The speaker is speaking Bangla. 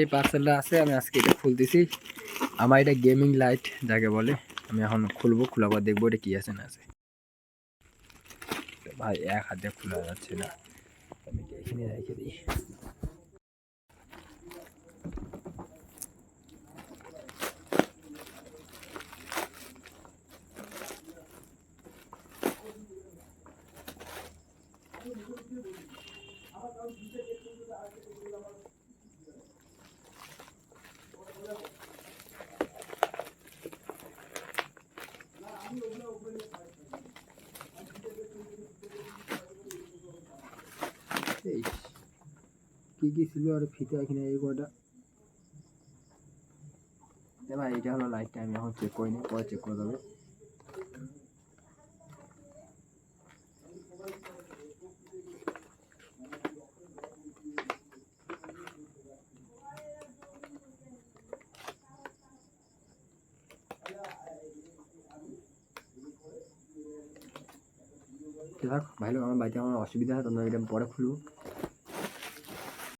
এই পার্সেলটা আছে, আমি আজকে এটা খুলতেছি। আমার এটা গেমিং লাইট যাকে বলে, আমি এখন খুলবো, খোলার পর দেখব এটা কি আছে না আছে। ভাই, এক হাতে খোলা যাচ্ছে না। আমি এখানে রেখে দিই? এই কি কি ছিল আর ফিতে এখানে এই কটা ভাই, এটা হলো লাইফ টাইম এখন চেক করিনি পরে চেক করে দেবে থাক ভাই আমার বাড়িতে আমার অসুবিধা হয় তোমরা এটা পরে খুলবো।